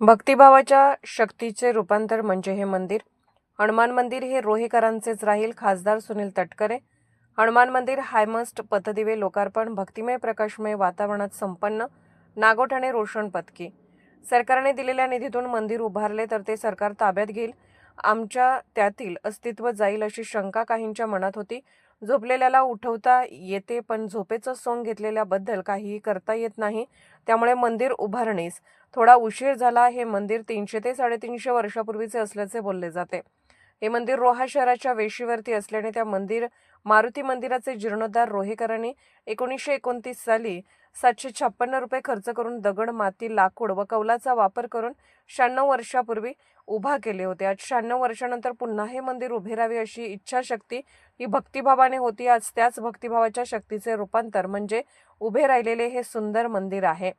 भक्तिभावाच्या शक्तीचे रूपांतर म्हणजे हे मंदिर. हनुमान मंदिर हे रोहेकरांचेच राहील खासदार सुनील तटकरे. हनुमान मंदिर हायमस्ट पथदिवे लोकार्पण भक्तिमय प्रकाशमय वातावरणात संपन्न नागोठाणे रोशन पथकी. सरकारने दिलेल्या निधीतून मंदिर उभारले तर ते सरकार ताब्यात घेईल. आमच्या त्यातील अस्तित्व जाईल अशी शंका काहींच्या मनात होती. झोपलेल्याला उठवता येते पण झोपेचं सोंग घेतलेल्याबद्दल काहीही करता येत नाही. त्यामुळे मंदिर उभारणीस थोडा उशीर झाला. हे मंदिर तीनशे ते साडेतीनशे वर्षापूर्वीचे असल्याचे बोलले जाते. हे मंदिर रोहा शहराच्या वेशीवरती असल्याने त्या मंदिर मारुती मंदिराचे जीर्णोद्धार रोहेकरांनी एकोणीसशे एकोणतीस साली सातशे छप्पन्न रुपये खर्च करून दगड माती लाकूड व कौलाचा वापर करून शहाण्णव वर्षापूर्वी उभा केले होते. आज शहाण्णव वर्षानंतर पुन्हा हे मंदिर उभे राहावे अशी इच्छाशक्ती ही भक्तिभावाने होती. आज त्याच भक्तिभावाच्या शक्तीचे रूपांतर म्हणजे उभे राहिलेले हे सुंदर मंदिर आहे.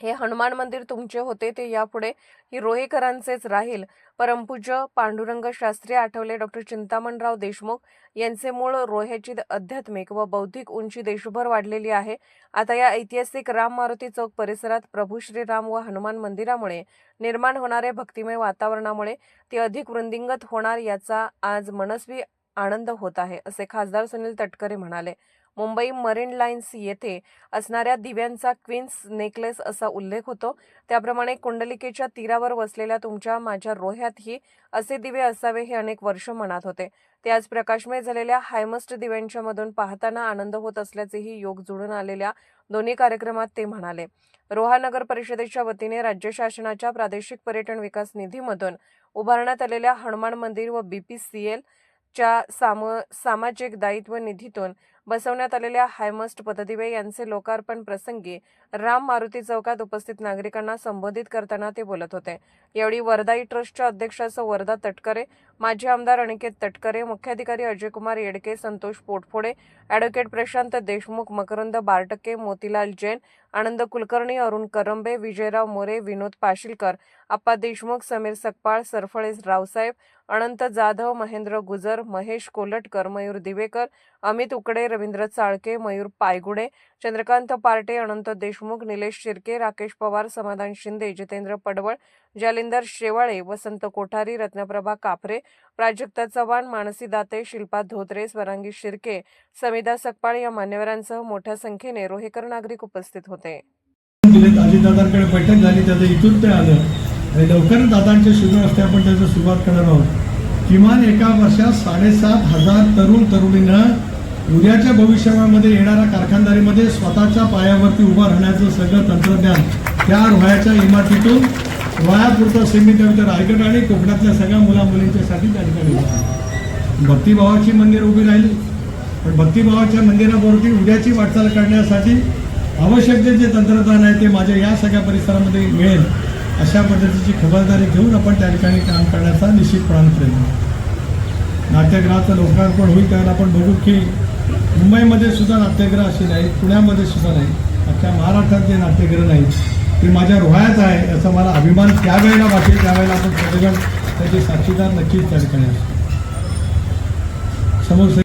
हे हनुमान मंदिर तुमचे होते ते यापुढे ही रोहेकरांचेच राहील. परमपूज्य पांडुरंग शास्त्री आठवले डॉक्टर चिंतामणराव देशमुख यांचे मूळ रोह्याची आध्यात्मिक व बौद्धिक उंची देशभर वाढलेली आहे. आता या ऐतिहासिक राम मारुती चौक परिसरात प्रभू श्रीराम व हनुमान मंदिरामुळे निर्माण होणारे भक्तिमय वातावरणामुळे ती अधिक वृंदिंगत होणार याचा आज मनस्वी आनंद होत आहे असे खासदार सुनील तटकरे म्हणाले. मुंबई मरीन लाईन्स येथे असणाऱ्या दिव्यांचा क्वीन्स नेकलेस असा उल्लेख होतो. त्याप्रमाणे कुंडलिकेच्या तीरावर वसलेल्या तुमच्या माझ्या रोह्यातही असे दिवे असावे हे अनेक वर्ष मनात होते. ते आज प्रकाशमय झालेल्या हायमस्ट दिव्यांच्या मधून पाहताना आनंद होत असल्याचेही योग जुळून आलेल्या दोन्ही कार्यक्रमात ते म्हणाले. रोहा नगर परिषदेच्या वतीने राज्य शासनाच्या प्रादेशिक पर्यटन विकास निधीमधून उभारण्यात आलेल्या हनुमान मंदिर व बीपीसीएल च्या साम सामाजिक दायित्व निधीतून बसवण्यात आलेल्या हायमस्ट पथदिवे यांचे लोकार्पण प्रसंगी राम मारुती चौकात उपस्थित नागरिकांना संबोधित करताना ते बोलत होते. यावेळी वरदाई ट्रस्टच्या अध्यक्षासह वरदा तटकरे माजी आमदार अनिकेत तटकरे मुख्याधिकारी अजयकुमार येडके संतोष पोटफोडे ॲडव्होकेट प्रशांत देशमुख मकरंद बारटके मोतीलाल जैन आनंद कुलकर्णी अरुण करंबे विजयराव मोरे विनोद पाशीलकर आप्पा देशमुख समीर सकपाळ सरफळेस रावसाहेब अनंत जाधव महेंद्र गुजर महेश कोलटकर मयूर दिवेकर अमित उकडे रवींद्र चाळके मयूर पायगुडे चंद्रकांत पार्टे अनंत देशमुख निलेश शिर्के राकेश पवार समाधान शिंदे जितेंद्र पडवळ जालिंदर शेवाळे वसंत कोठारी रत्नप्रभा कापरे प्राजक्ता चव्हाण मानसी दाते शिल्पा धोत्रे स्वरांगी शिर्के समिदा सकपाळ या मान्यवरांसह मोठ्या संख्येने रोहेकर नागरिक उपस्थित होते. अजितदादांकडे बैठक झाली त्याचं इथून ते आलं. आणि लवकरच दादांच्या शिबिर असते आपण त्याचं सुरुवात करणार आहोत. किमान एका वर्षात साडेसात हजार तरुण तरुणींना उद्याच्या भविष्यामध्ये येणाऱ्या कारखानदारीमध्ये स्वतःच्या पायावरती उभं राहण्याचं सगळं तंत्रज्ञान त्या रोह्याच्या इमारतीतून रोह्यापुरतं सीमित रायगड आणि कोकणातल्या सगळ्या मुला मुलींच्यासाठी त्या ठिकाणी भक्तीभावाची भक्तिभावाची मंदिर उभी राहिली पण भक्तीभावाच्या मंदिराभोवती उद्याची वाटचाल करण्यासाठी आवश्यक जे जे तंत्रज्ञान आहे ते माझ्या या सगळ्या परिसरामध्ये मिळेल अशा पद्धतीची खबरदारी घेऊन आपण त्या ठिकाणी काम करण्याचा निश्चितपणाने प्रयत्न करू. नाट्यगृहाचं लोकार्पण होईल त्यावेळेला आपण बघू की मुंबईमध्ये सुद्धा नाट्यगृह अशी नाही पुण्यामध्ये सुद्धा नाही अख्ख्या महाराष्ट्रात जे नाट्यगृह नाही ते माझ्या रोह्यात आहे याचा मला अभिमान त्यावेळेला वाटेल त्यावेळेला आपण सगळेजण त्याचे साक्षीदार नक्कीच त्या ठिकाणी असतो समोर